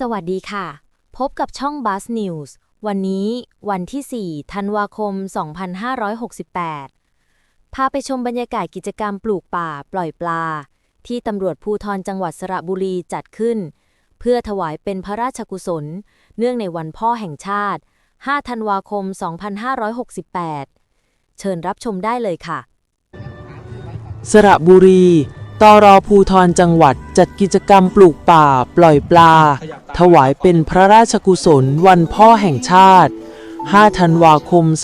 สวัสดีค่ะ พบกับช่อง Buzz News วันนี้วันที่ 4 ธันวาคม 2568 พาไปชมบรรยากาศกิจกรรมปลูกป่าปล่อยปลา ที่ตำรวจภูทรจังหวัดสระบุรีจัดขึ้น เพื่อถวายเป็นพระราชกุศล เนื่องในวันพ่อแห่งชาติ 5 ธันวาคม 2568 เชิญรับชมได้เลยค่ะ สระบุรีตรภูทรจังหวัดจัดกิจกรรมปลูกป่า ปล่อยปลา ถวายเป็นพระราชกุศลวันพ่อแห่งชาติ 5 ธันวาคม 2568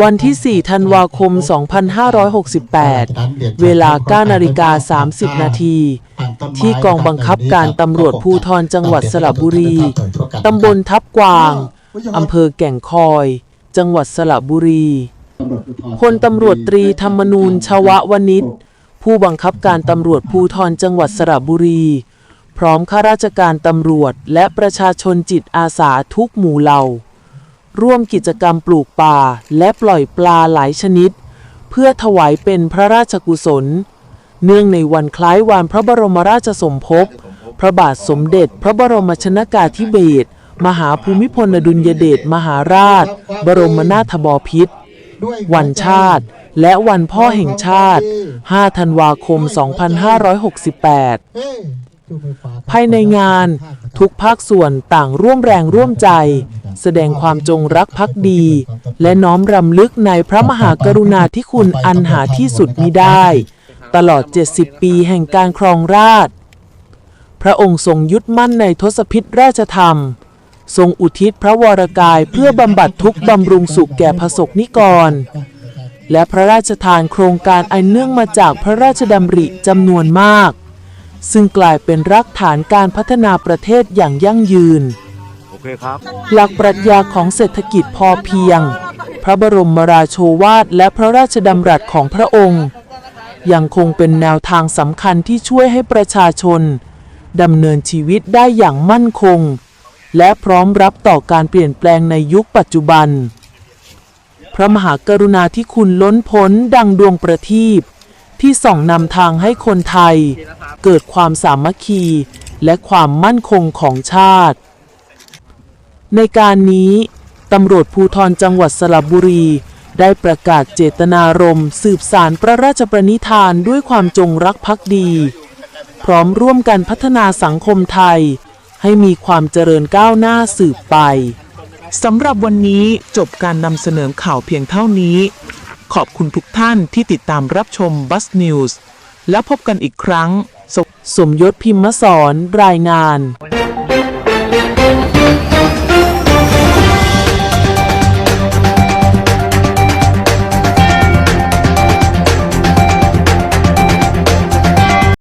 วันที่ 4 ธันวาคม 2568 เวลา9นาฬิกา 30 นาที ที่กองบังคับการตำรวจภูทรจังหวัดสระบุรี ตำบลทับกวางอำเภอแก่งคอย จังหวัดสระบุรีพลตำรวจตรีธรรมนูญชววนิช ผู้บังคับการตำรวจภูทรจังหวัดสระบุรี พร้อมข้าราชการตำรวจและประชาชนจิตอาสาทุกหมู่เหล่า ร่วมกิจกรรมปลูกป่าและปล่อยปลาหลายชนิด เพื่อถวายเป็นพระราชกุศล เนื่องในวันคล้ายวันพระบรมราชสมภพ พระบาทสมเด็จพระบรมชนากาธิเบศรมหาภูมิพลอดุลยเดชมหาราช บรมนาถบพิตร วันชาติ และวันพ่อแห่งชาติ 5 ธันวาคม 2568 ภายในงานทุกภาคส่วนต่างร่วมแรงร่วมใจ แสดงความจงรักภักดี และน้อมรำลึกในพระมหากรุณาธิคุณอันหาที่สุดมิได้ ตลอด 70 ปีแห่งการครองราชย์พระองค์ทรงยึดมั่นในทศพิธราชธรรม ทรงอุทิศพระวรกายเพื่อบำบัดทุกข์บำรุงสุขแก่พระสกนิกร และพระราชทานโครงการอันเนื่องมาจากพระราชดำริจำนวนมาก ซึ่งกลายเป็นรากฐานการพัฒนาประเทศอย่างยั่งยืน โอเคครับ หลักปรัชญาของเศรษฐกิจพอเพียง พระบรมราโชวาทและพระราชดำรัสของพระองค์ ยังคงเป็นแนวทางสำคัญที่ช่วยให้ประชาชนดำเนินชีวิตได้อย่างมั่นคง และพร้อมรับต่อการเปลี่ยนแปลงในยุคปัจจุบัน พระมหากรุณาธิคุณล้นพ้นดังดวงประทีปที่ส่องนำทางให้คนไทย เกิดความสามัคคี และความมั่นคงของชาติ ในการนี้ตำรวจภูทรจังหวัดสระบุรี ได้ประกาศเจตนารมณ์สืบสารพระราชประนิธานด้วยความจงรักภักดี พร้อมร่วมกันพัฒนาสังคมไทย ให้มีความเจริญก้าวหน้าสืบไปสำหรับวันนี้จบการนำเสนอข่าวเพียงเท่านี้ ขอบคุณทุกท่านที่ติดตามรับชมบัสนิวส์แล้วพบกันอีกครั้งสสมยศพิมพ์สอนรายงาน